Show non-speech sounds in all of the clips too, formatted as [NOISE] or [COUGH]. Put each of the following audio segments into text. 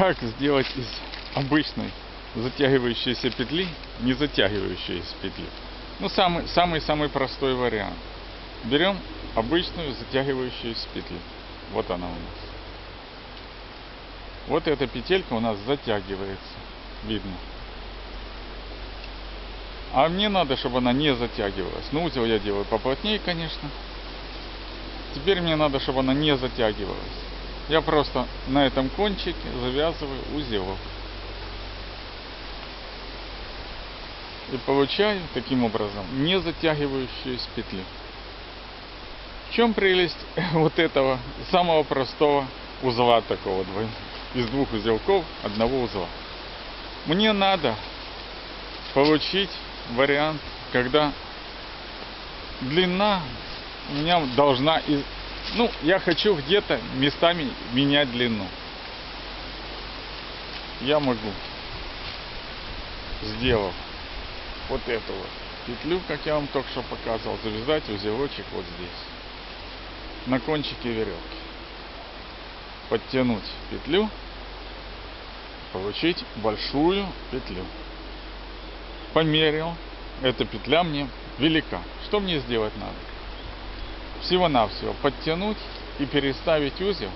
Как сделать из обычной затягивающейся петли не затягивающуюся петлю? Ну, самый, самый, самый простой вариант. Берем обычную затягивающуюся петлю. Вот она у нас. Вот эта петелька у нас затягивается. Видно. А мне надо, чтобы она не затягивалась. Ну, узел я делаю поплотнее, конечно. Теперь мне надо, чтобы она не затягивалась. Я просто на этом кончике завязываю узелок. И получаю таким образом не затягивающуюся петлю. В чем прелесть [LAUGHS] вот этого самого простого узла такого из двух узелков одного узла? Мне надо получить вариант, когда длина у меня должна. Ну, я хочу где-то местами менять длину. Я могу, сделав вот эту вот петлю, как я вам только что показывал, завязать узелочек вот здесь, на кончике веревки. Подтянуть петлю, получить большую петлю. Померил, эта петля мне велика. Что мне сделать надо? Всего-навсего подтянуть и переставить узел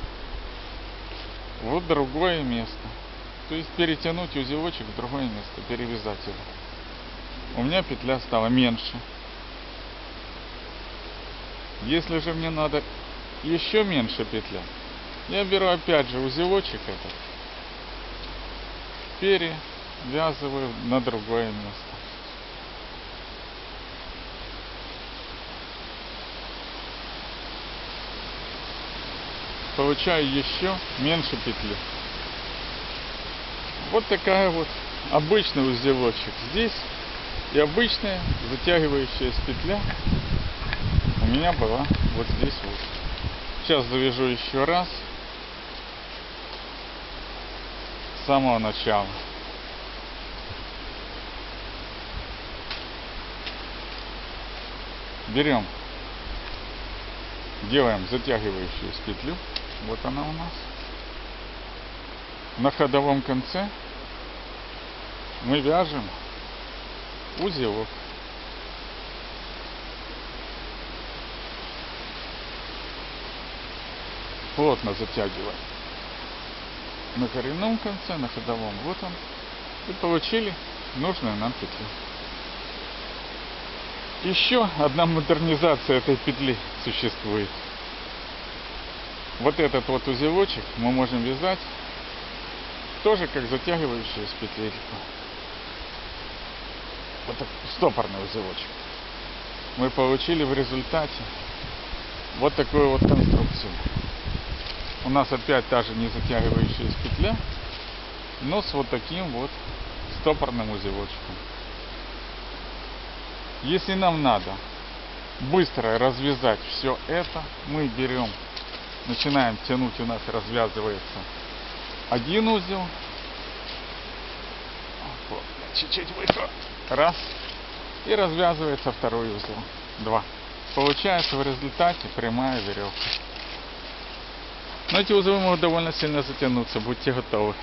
в другое место. То есть перетянуть узелочек в другое место, перевязать его. У меня петля стала меньше. Если же мне надо еще меньше петля, я беру опять же узелочек этот, перевязываю на другое место. Получаю еще меньше петли. Вот такая вот обычный узелочек здесь и обычная затягивающаяся петля у меня была вот здесь вот. Сейчас завяжу еще раз с самого начала. Берем, делаем затягивающуюся петлю. Вот она у нас. На ходовом конце мы вяжем узелок. Плотно затягиваем. На коренном конце, на ходовом, вот он. И получили нужную нам петлю. Еще одна модернизация этой петли существует. Вот этот вот узелочек мы можем вязать тоже как затягивающуюся петельку. Вот так, стопорный узелочек. Мы получили в результате вот такую вот конструкцию. У нас опять та же не затягивающаяся петля, но с вот таким вот стопорным узелочком. Если нам надо быстро развязать все это, мы берем, начинаем тянуть, у нас развязывается один узел. Чуть-чуть выше. Раз. И развязывается второй узел. Два. Получается в результате прямая веревка. Но эти узлы могут довольно сильно затянуться, будьте готовы.